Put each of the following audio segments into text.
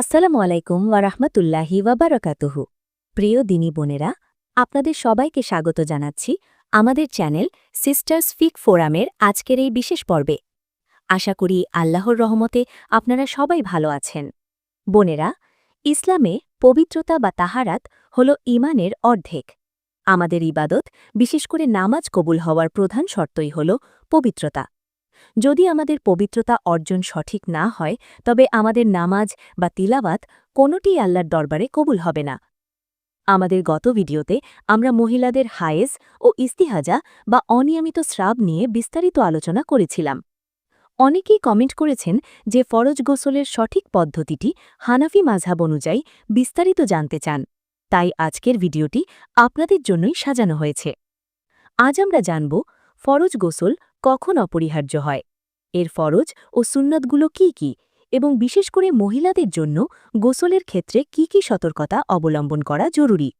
আসসালামু আলাইকুম ওয়ারাহমাতুল্লাহি ওয়াবারাকাতুহু প্রিয় দিনী বোনেরা, আপনাদের সবাইকে স্বাগত জানাচ্ছি আমাদের চ্যানেল সিস্টার্স ফিক ফোরামের আজকের এই বিশেষ পর্বে। আশা করি আল্লাহর রহমতে আপনারা সবাই ভালো আছেন। বোনেরা, ইসলামে পবিত্রতা বা তাহারাত হল ইমানের অর্ধেক। আমাদের ইবাদত, বিশেষ করে নামাজ কবুল হওয়ার প্রধান শর্তই হল পবিত্রতা। যদি আমাদের পবিত্রতা অর্জন সঠিক না হয়, তবে আমাদের নামাজ বা তিলাবাত কোনোটি আল্লাহর দরবারে কবুল হবে না। আমাদের গত ভিডিওতে আমরা মহিলাদের হায়েস ও ইস্তিহাজা বা অনিয়মিত স্রাব নিয়ে বিস্তারিত আলোচনা করেছিলাম। অনেকেই কমেন্ট করেছেন যে ফরজ গোসলের সঠিক পদ্ধতিটি হানাফি মাঝহাব অনুযায়ী বিস্তারিত জানতে চান। তাই আজকের ভিডিওটি আপনাদের জন্যই সাজানো হয়েছে। আজ আমরা জানব, ফরজ গোসল কখন অপরিহার্য হয়? এর ফরজ ও সুন্নতগুলো কি কি? এবং বিশেষ করে মহিলাদের জন্য গোসলের ক্ষেত্রে কি কি সতর্কতা অবলম্বন করা জরুরি?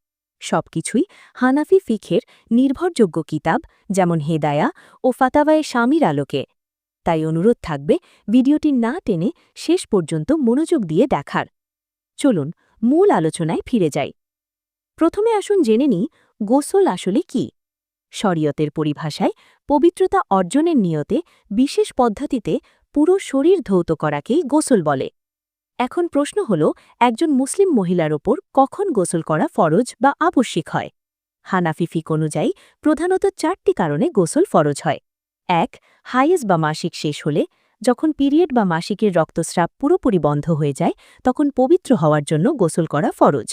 সবকিছুই হানাফি ফিখের নির্ভরযোগ্য কিতাব, যেমন হেদায়া ও ফাতাওয়ায়ে স্বামীর আলোকে। তাই অনুরোধ থাকবে ভিডিওটি না টেনে শেষ পর্যন্ত মনোযোগ দিয়ে দেখার। চলুন মূল আলোচনায় ফিরে যাই। প্রথমে আসুন জেনে নিই গোসল আসলে কি? শরীয়তের পরিভাষায় পবিত্রতা অর্জনের নিয়তে বিশেষ পদ্ধতিতে পুরো শরীর ধৌত করাকেই গোসল বলে। এখন প্রশ্ন হল, একজন মুসলিম মহিলার ওপর কখন গোসল করা ফরজ বা আবশ্যিক হয়? হানাফি ফিক অনুযায়ী প্রধানত চারটি কারণে গোসল ফরজ হয়। এক হাইয়েস বা মাসিক শেষ হলে যখন পিরিয়ড বা মাসিকের রক্তস্রাব পুরোপুরি বন্ধ হয়ে যায়, তখন পবিত্র হওয়ার জন্য গোসল করা ফরজ।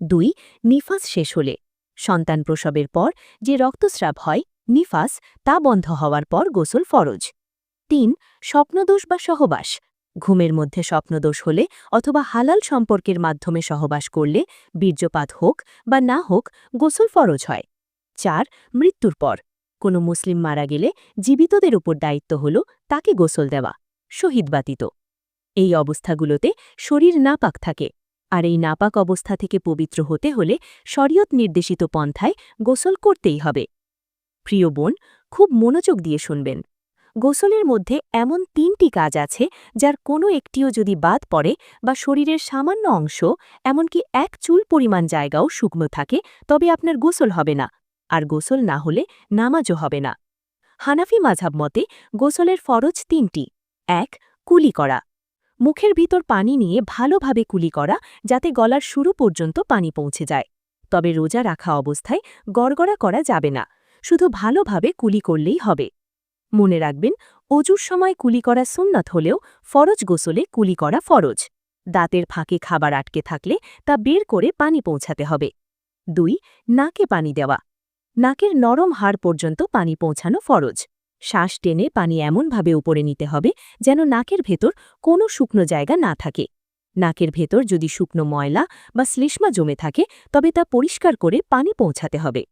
দুই, নিফাস শেষ হলে সন্তান প্রসবের পর যে রক্তস্রাব হয় নিফাস তা বন্ধ হওয়ার পর গোসল ফরজ। তিন, স্বপ্নদোষ বা সহবাস। ঘুমের মধ্যে স্বপ্নদোষ হলে অথবা হালাল সম্পর্কের মাধ্যমে সহবাস করলে বীর্যপাত হোক বা না হোক গোসল ফরজ হয়। চার, মৃত্যুর পর। কোনো মুসলিম মারা গেলে জীবিতদের উপর দায়িত্ব হল তাকে গোসল দেওয়া, শহীদ বাতিত এই অবস্থাগুলোতে শরীর নাপাক থাকে। আর এই নাপাক অবস্থা থেকে পবিত্র হতে হলে শরীয়ত নির্দেশিত পন্থায় গোসল করতেই হবে। প্রিয় বোন, খুব মনোযোগ দিয়ে শুনবেন। গোসলের মধ্যে এমন তিনটি কাজ আছে যার কোনো একটিও যদি বাদ পড়ে বা শরীরের সামান্য অংশ, এমনকি এক চুল পরিমাণ জায়গাও শুকনো থাকে, তবে আপনার গোসল হবে না। আর গোসল না হলে নামাজও হবে না। হানাফি মাঝাব মতে, গোসলের ফরজ তিনটি। এক, কুলি করা। মুখের ভিতর পানি নিয়ে ভালোভাবে কুলি করা যাতে গলার শুরু পর্যন্ত পানি পৌঁছে যায়। তবে রোজা রাখা অবস্থায় গড়গড়া করা যাবে না। শুধু ভালোভাবে কুলি করলেই হবে। মনে রাখবেন, অজুর সময় কুলি করা সুন্নত হলেও ফরজ গোসলে কুলি করা ফরজ। দাঁতের ফাঁকে খাবার আটকে থাকলে তা বের করে পানি পৌঁছাতে হবে। দুই, নাকে পানি দেওয়া। নাকের নরম হাড় পর্যন্ত পানি পৌঁছানো ফরজ। শ্বাস টেনে পানি এমনভাবে উপরে নিতে হবে যেন নাকের ভেতর কোনো শুকনো জায়গা না থাকে। নাকের ভেতর যদি শুকনো ময়লা বা শ্লেষ্মা জমে থাকে, তবে তা পরিষ্কার করে পানি পৌঁছাতে হবে।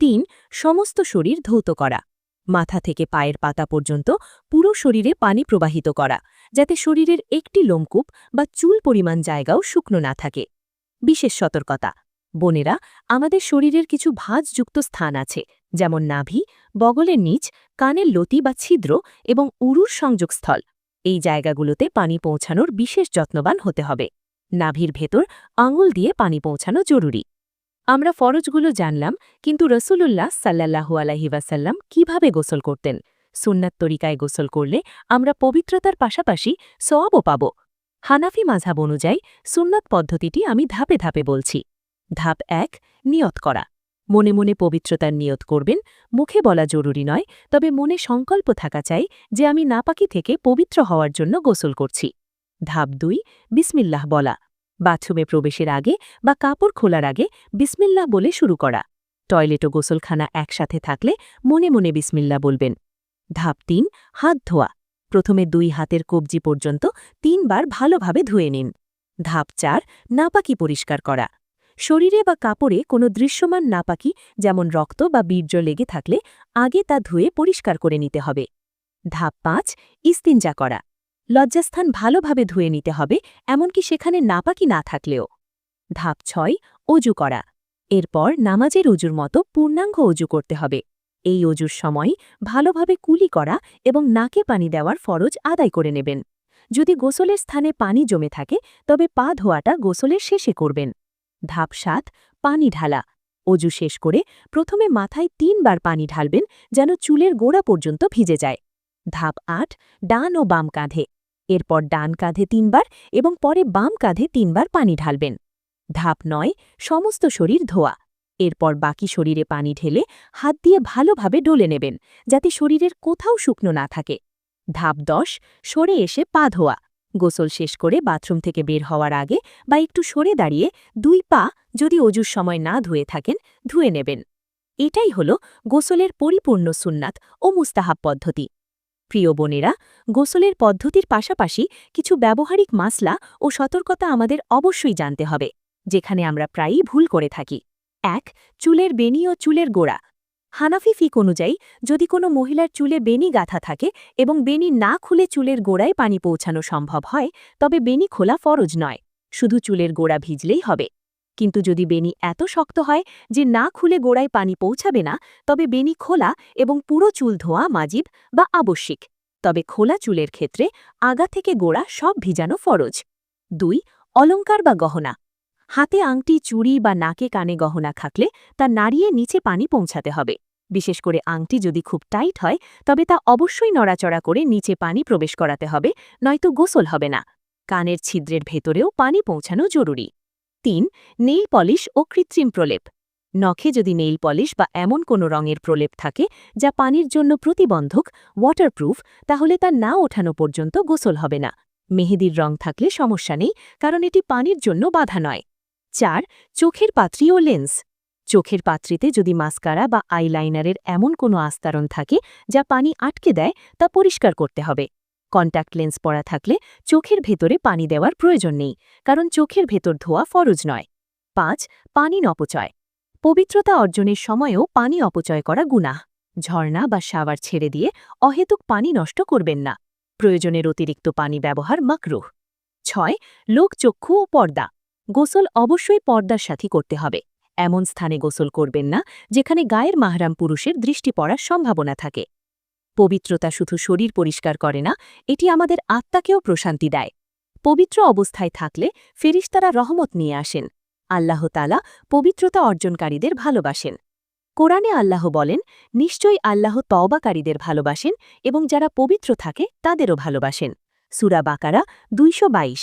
তিন, সমস্ত শরীর ধৌত করা। মাথা থেকে পায়ের পাতা পর্যন্ত পুরো শরীরে পানি প্রবাহিত করা, যাতে শরীরের একটি লোমকূপ বা চুল পরিমাণ জায়গাও শুকনো না থাকে। বিশেষ সতর্কতা, বোনেরা, আমাদের শরীরের কিছু ভাঁজযুক্ত স্থান আছে, যেমন নাভি, বগলের নিচ কানের লতি বা ছিদ্র এবং উরুর সংযোগস্থল। এই জায়গাগুলোতে পানি পৌঁছানোর বিশেষ যত্নবান হতে হবে। নাভির ভেতর আঙুল দিয়ে পানি পৌঁছানো জরুরি। আমরা ফরজগুলো জানলাম, কিন্তু রসুলুল্লাহ সাল্লাহু আলহিবাসাল্লাম কীভাবে গোসল করতেন? সুন্নাত তরিকায় গোসল করলে আমরা পবিত্রতার পাশাপাশি সওয়াবও পাব। হানাফি মাঝাব অনুযায়ী সুন্নাত পদ্ধতিটি আমি ধাপে ধাপে বলছি। ধাপ এক, নিয়ত করা। মনে মনে পবিত্রতার নিয়ত করবেন, মুখে বলা জরুরি নয়, তবে মনে সংকল্প থাকা চাই যে আমি নাপাকি থেকে পবিত্র হওয়ার জন্য গোসল করছি। ধাপ দুই, বিসমিল্লাহ বলা। বাথরুমে প্রবেশের আগে বা কাপড় খোলার আগে বিসমিল্লাহ বলে শুরু করা। টয়লেট ও গোসলখানা একসাথে থাকলে মনে মনে বিসমিল্লা বলবেন। ধাপ তিন, হাত ধোয়া। প্রথমে দুই হাতের কবজি পর্যন্ত তিনবার ভালোভাবে ধুয়ে নিন। ধাপ চার, নাপাকি পরিষ্কার করা। শরীরে বা কাপড়ে কোনো দৃশ্যমান নাপাকি, যেমন রক্ত বা বীর্য লেগে থাকলে আগে তা ধুয়ে পরিষ্কার করে নিতে হবে। ধাপ পাঁচ, ইস্তিনজা করা। লজ্জাস্থান ভালোভাবে ধুয়ে নিতে হবে, এমনকি সেখানে নাপাকি না থাকলেও। ধাপ ছয়, অজু করা। এরপর নামাজের অজুর মতো পূর্ণাঙ্গ অজু করতে হবে। এই অজুর সময় ভালোভাবে কুলি করা এবং নাকে পানি দেওয়ার ফরজ আদায় করে নেবেন। যদি গোসলের স্থানে পানি জমে থাকে, তবে পা ধোয়াটা গোসলের শেষে করবেন। ধাপ সাত, পানি ঢালা। অজু শেষ করে প্রথমে মাথায় তিনবার পানি ঢালবেন যেন চুলের গোড়া পর্যন্ত ভিজে যায়। ধাপ আট, ডান ও বাম কাঁধে। এরপর ডান কাঁধে তিনবার এবং পরে বাম কাঁধে তিনবার পানি ঢালবেন। ধাপ নয়, সমস্ত শরীর ধোয়া। এরপর বাকি শরীরে পানি ঢেলে হাত দিয়ে ভালোভাবে ডলে নেবেন, যাতে শরীরের কোথাও শুকনো না থাকে। ধাপ দশ, সরে এসে পা ধোয়া। গোসল শেষ করে বাথরুম থেকে বের হওয়ার আগে বা একটু সরে দাঁড়িয়ে দুই পা যদি অজুর সময় না ধুয়ে থাকেন, ধুয়ে নেবেন। এটাই হল গোসলের পরিপূর্ণ সুন্নাত ও মুস্তাহাব পদ্ধতি। প্রিয় বোনেরা, গোসলের পদ্ধতির পাশাপাশি কিছু ব্যবহারিক মাসলা ও সতর্কতা আমাদের অবশ্যই জানতে হবে, যেখানে আমরা প্রায়ই ভুল করে থাকি। এক, চুলের বেনি ও চুলের গোড়া। হানাফি ফিক অনুযায়ী, যদি কোনো মহিলার চুলে বেনি গাথা থাকে এবং বেনি না খুলে চুলের গোড়ায় পানি পৌঁছানো সম্ভব হয়, তবে বেনি খোলা ফরজ নয়, শুধু চুলের গোড়া ভিজলেই হবে। কিন্তু যদি বেনি এত শক্ত হয় যে না খুলে গোড়ায় পানি পৌঁছাবে না, তবে বেনি খোলা এবং পুরো চুল ধোয়া, মাজিব বা আবশ্যিক। তবে খোলা চুলের ক্ষেত্রে আগা থেকে গোড়া সব ভিজানো ফরজ। দুই অলঙ্কার বা গহনা। হাতে আংটি, চুড়ি বা নাকে কানে গহনা থাকলে তা নাড়িয়ে নিচে পানি পৌঁছাতে হবে। বিশেষ করে আংটি যদি খুব টাইট হয়, তবে তা অবশ্যই নড়াচড়া করে নিচে পানি প্রবেশ করাতে হবে, নয়তো গোসল হবে না। কানের ছিদ্রের ভেতরেও পানি পৌঁছানো জরুরি। তিন, নেইল পলিশ ও কৃত্রিম প্রলেপ। নখে যদি নেইল পলিশ বা এমন কোনো রঙের প্রলেপ থাকে, যা পানির জন্য প্রতিবন্ধক ওয়াটারপ্রুফ তাহলে তা না ওঠানো পর্যন্ত গোসল হবে না। মেহেদির রং থাকলে সমস্যা নেই, কারণ এটি পানির জন্য বাধা নয়। চার, চোখের পাত্রি ও লেন্স। চোখের পাত্রিতে যদি মাস্কারা বা আইলাইনারের এমন কোনো আস্তারণ থাকে, যা পানি আটকে দেয়, তা পরিষ্কার করতে হবে। কন্ট্যাক্ট লেন্স পরা থাকলে চোখের ভেতরে পানি দেওয়ার প্রয়োজন নেই, কারণ চোখের ভেতর ধোয়া ফরজ নয়। পাঁচ, পানি অপচয় পবিত্রতা অর্জনের সময়েও পানি অপচয় করা গুনাহ। ঝর্ণা বা সাওয়ার ছেড়ে দিয়ে অহেতুক পানি নষ্ট করবেন না। প্রয়োজনের অতিরিক্ত পানি ব্যবহার মাকরুহ। ছয় লোকচক্ষু ও পর্দা। গোসল অবশ্যই পর্দার সাথে করতে হবে। এমন স্থানে গোসল করবেন না, যেখানে গায়ের মাহরাম পুরুষের দৃষ্টি পড়ার সম্ভাবনা থাকে। পবিত্রতা শুধু শরীর পরিষ্কার করে না, এটি আমাদের আত্মাকেও প্রশান্তি দেয়। পবিত্র অবস্থায় থাকলে ফেরিস্তারা রহমত নিয়ে আসেন। আল্লাহ তালা পবিত্রতা অর্জনকারীদের ভালোবাসেন। কোরআনে আল্লাহ বলেন, নিশ্চয়ই আল্লাহ তওবাকারীদের ভালোবাসেন এবং যারা পবিত্র থাকে তাদেরও ভালোবাসেন। সুরা বাকারা দুইশ বাইশ।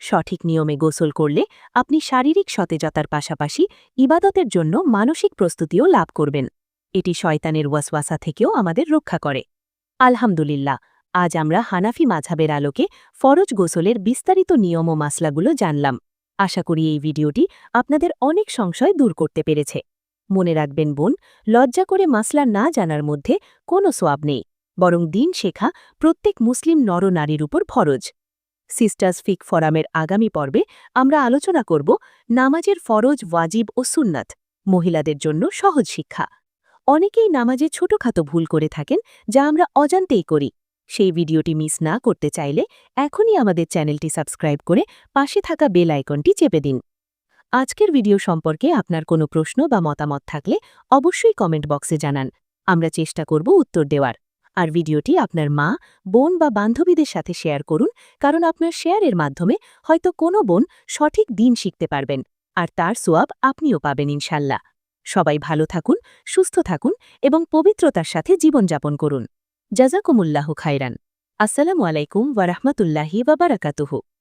সঠিক নিয়মে গোসল করলে আপনি শারীরিক সতেজতার পাশাপাশি ইবাদতের জন্য মানসিক প্রস্তুতিও লাভ করবেন। এটি শয়তানের ওয়াসওয়াসা থেকেও আমাদের রক্ষা করে। আলহামদুলিল্লাহ, আজ আমরা হানাফি মাঝাবের আলোকে ফরজ গোসলের বিস্তারিত নিয়ম ও মাসলাগুলো জানলাম। আশা করি এই ভিডিওটি আপনাদের অনেক সংশয় দূর করতে পেরেছে। মনে রাখবেন বোন, লজ্জা করে মাসলা না জানার মধ্যে কোনো সোয়াব নেই, বরং দিন শেখা প্রত্যেক মুসলিম নরনারীর উপর ফরজ। সিস্টার্স ফিক ফরামের আগামী পর্বে আমরা আলোচনা করব নামাজের ফরজ, ওয়াজিব ও সুন্নাত, মহিলাদের জন্য সহজ শিক্ষা। অনেকেই নামাজে ছোটখাটো ভুল করে থাকেন, যা আমরা অজান্তেই করি। সেই ভিডিওটি মিস না করতে চাইলে এখনই আমাদের চ্যানেলটি সাবস্ক্রাইব করে পাশে থাকা বেল আইকনটি চেপে দিন। আজকের ভিডিও সম্পর্কে আপনার কোনো প্রশ্ন বা মতামত থাকলে অবশ্যই কমেন্ট বক্সে জানান। আমরা চেষ্টা করব উত্তর দেওয়ার। আর ভিডিওটি আপনার মা, বোন বা বান্ধবীদের সাথে শেয়ার করুন, কারণ আপনার শেয়ারের মাধ্যমে হয়তো কোনো বোন সঠিক দিন শিখতে পারবেন, আর তার সোয়াব আপনিও পাবেন ইনশাল্লাহ। সবাই ভালো থাকুন, সুস্থ থাকুন এবং পবিত্রতার সাথে জীবনযাপন করুন। জাজাকুমুল্লাহ খায়রান। আসসালামু আলাইকুম ওয়ারহমতুল্লাহি বাবারাকাতুহু